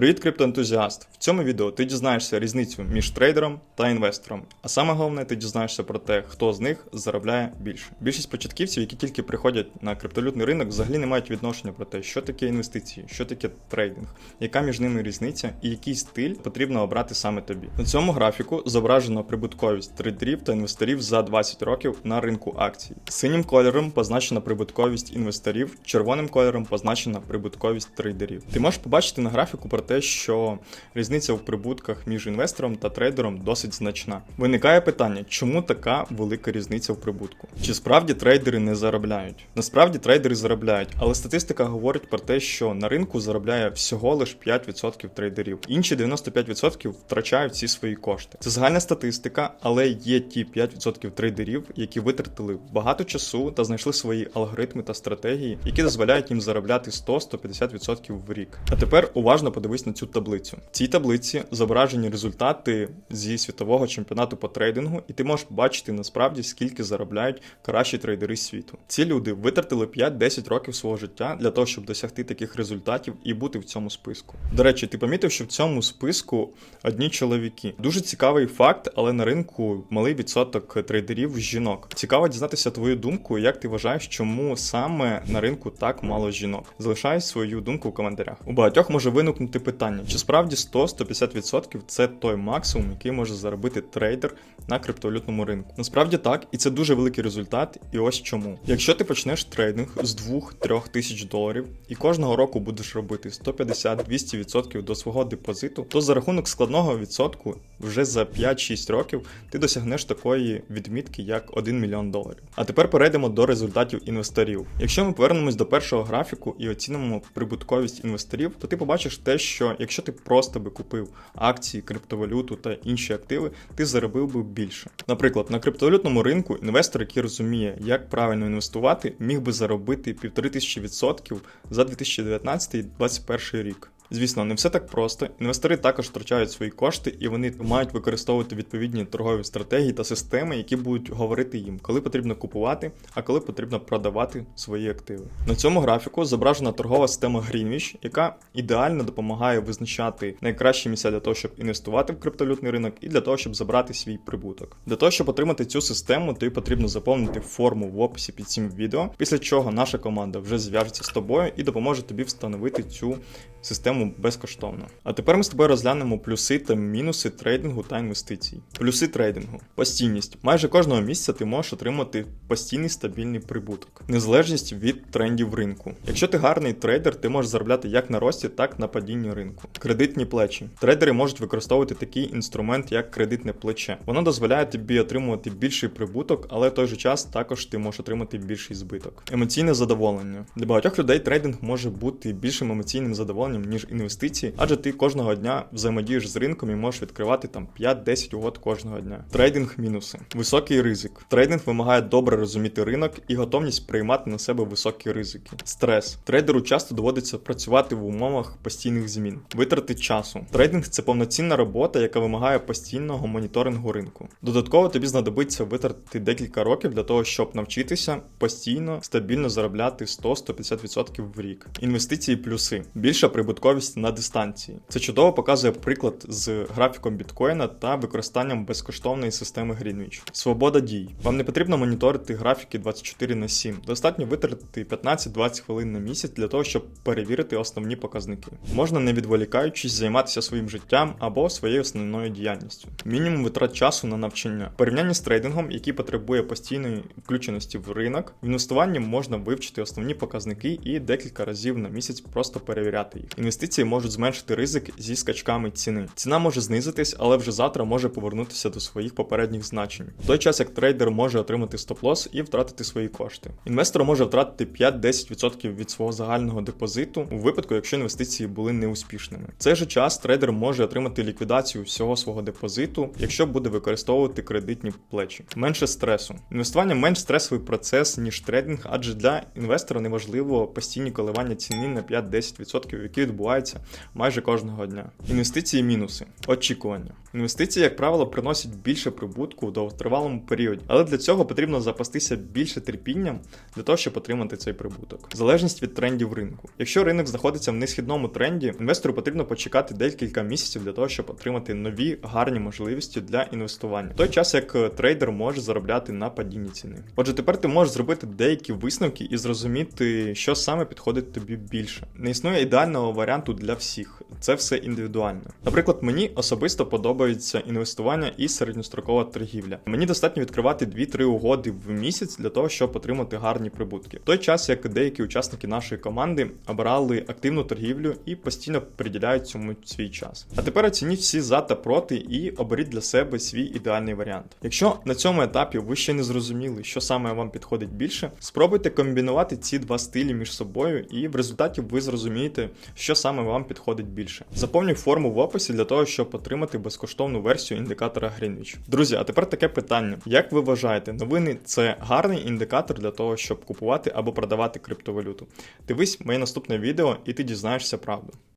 Привіт, криптоентузіаст! В цьому відео ти дізнаєшся різницю між трейдером та інвестором. А саме головне, ти дізнаєшся про те, хто з них заробляє більше. Більшість початківців, які тільки приходять на криптовалютний ринок, взагалі не мають відношення про те, що таке інвестиції, що таке трейдинг, яка між ними різниця і який стиль потрібно обрати саме тобі. На цьому графіку зображено прибутковість трейдерів та інвесторів за 20 років на ринку акцій. Синім кольором позначена прибутковість інвесторів, червоним кольором позначена прибутковість трейдерів. Ти можеш побачити на графіку про те, що різниця в прибутках між інвестором та трейдером досить значна. Виникає питання, чому така велика різниця в прибутку? Чи справді трейдери не заробляють? Насправді трейдери заробляють, але статистика говорить про те, що на ринку заробляє всього лише 5% трейдерів. Інші 95% втрачають всі свої кошти. Це загальна статистика, але є ті 5% трейдерів, які витратили багато часу та знайшли свої алгоритми та стратегії, які дозволяють їм заробляти 100-150% в рік. А тепер уважно подивись на цю таблицю. В цій таблиці зображені результати зі світового чемпіонату по трейдингу, і ти можеш бачити насправді скільки заробляють кращі трейдери світу. Ці люди витратили 5-10 років свого життя для того, щоб досягти таких результатів і бути в цьому списку. До речі, ти помітив, що в цьому списку одні чоловіки. Дуже цікавий факт, але на ринку малий відсоток трейдерів жінок. Цікаво дізнатися твою думку, як ти вважаєш, чому саме на ринку так мало жінок. Залишай свою думку в коментарях. У багатьох може виникнути питання, чи справді 100-150% це той максимум, який може заробити трейдер на криптовалютному ринку. Насправді так, і це дуже великий результат. І ось чому. Якщо ти почнеш трейдинг з 2-3 тисяч доларів і кожного року будеш робити 150-200% до свого депозиту, то за рахунок складного відсотку вже за 5-6 років ти досягнеш такої відмітки, як 1 мільйон доларів. А тепер перейдемо до результатів інвесторів. Якщо ми повернемось до першого графіку і оцінимо прибутковість інвесторів, то ти побачиш те, що якщо ти просто би купив акції, криптовалюту та інші активи, ти заробив би більше. Наприклад, на криптовалютному ринку інвестор, який розуміє, як правильно інвестувати, міг би заробити 1500% за 2019-2021 рік. Звісно, не все так просто. Інвестори також втрачають свої кошти, і вони мають використовувати відповідні торгові стратегії та системи, які будуть говорити їм, коли потрібно купувати, а коли потрібно продавати свої активи. На цьому графіку зображена торгова система Greenwich, яка ідеально допомагає визначати найкращі місця для того, щоб інвестувати в криптовалютний ринок, і для того, щоб забрати свій прибуток. Для того, щоб отримати цю систему, тобі потрібно заповнити форму в описі під цим відео, після чого наша команда вже зв'яжеться з тобою і допоможе тобі встановити цю систему безкоштовно. А тепер ми з тобою розглянемо плюси та мінуси трейдингу та інвестицій. Плюси трейдингу: постійність. Майже кожного місяця ти можеш отримати постійний стабільний прибуток, незалежність від трендів ринку. Якщо ти гарний трейдер, ти можеш заробляти як на рості, так і на падінні ринку. Кредитні плечі. Трейдери можуть використовувати такий інструмент, як кредитне плече. Воно дозволяє тобі отримувати більший прибуток, але в той же час також ти можеш отримати більший збиток. Емоційне задоволення. Для багатьох людей трейдинг може бути більшим емоційним задоволенням, ніж інвестиції, адже ти кожного дня взаємодієш з ринком і можеш відкривати там 5-10 угод кожного дня. Трейдинг мінуси. Високий ризик. Трейдинг вимагає добре розуміти ринок і готовність приймати на себе високі ризики. Стрес. Трейдеру часто доводиться працювати в умовах постійних змін. Витрати часу. Трейдинг це повноцінна робота, яка вимагає постійного моніторингу ринку. Додатково тобі знадобиться витратити декілька років для того, щоб навчитися постійно стабільно заробляти 100-150% в рік. Інвестиції плюси. Більша прибутковість на дистанції. Це чудово показує приклад з графіком біткоїна та використанням безкоштовної системи Greenwich. Свобода дій. Вам не потрібно моніторити графіки 24 на 7. Достатньо витратити 15-20 хвилин на місяць для того, щоб перевірити основні показники. Можна не відволікаючись займатися своїм життям або своєю основною діяльністю. Мінімум витрат часу на навчання. В порівнянні з трейдингом, який потребує постійної включеності в ринок, в інвестуванні можна вивчити основні показники і декілька разів на місяць просто перевіряти їх. Інвестиції можуть зменшити ризик зі скачками ціни. Ціна може знизитись, але вже завтра може повернутися до своїх попередніх значень. В той час як трейдер може отримати стоп-лосс і втратити свої кошти. Інвестор може втратити 5-10% від свого загального депозиту у випадку, якщо інвестиції були неуспішними. В цей же час трейдер може отримати ліквідацію всього свого депозиту, якщо буде використовувати кредитні плечі. Менше стресу. Інвестування менш стресовий процес, ніж трейдинг, адже для інвестора неважливо постійні коливання ціни на 5-10%, які відбуваються відбувається майже кожного дня. Інвестиції мінуси. Очікування. Інвестиції, як правило, приносять більше прибутку в довготривалому періоді, але для цього потрібно запастися більше терпінням для того, щоб отримати цей прибуток. Залежність від трендів ринку. Якщо ринок знаходиться в несхідному тренді, інвестору потрібно почекати декілька місяців для того, щоб отримати нові гарні можливості для інвестування. В той час як е, трейдер може заробляти на падінні ціни. Отже, тепер ти можеш зробити деякі висновки і зрозуміти, що саме підходить тобі більше. Не існує ідеального варіанту для всіх. Це все індивідуально. Наприклад, мені особисто подобається інвестування і середньострокова торгівля. Мені достатньо відкривати 2-3 угоди в місяць для того, щоб отримати гарні прибутки. В той час, як деякі учасники нашої команди обрали активну торгівлю і постійно приділяють цьому свій час. А тепер оцініть всі за та проти і оберіть для себе свій ідеальний варіант. Якщо на цьому етапі ви ще не зрозуміли, що саме вам підходить більше, спробуйте комбінувати ці два стилі між собою, і в результаті ви зрозумієте, що саме вам підходить більше. Заповнюй форму в описі для того, щоб отримати безкоштовну версію індикатора Greenwich. Друзі, а тепер таке питання: як ви вважаєте, новини це гарний індикатор для того, щоб купувати або продавати криптовалюту? Дивись моє наступне відео, і ти дізнаєшся правду.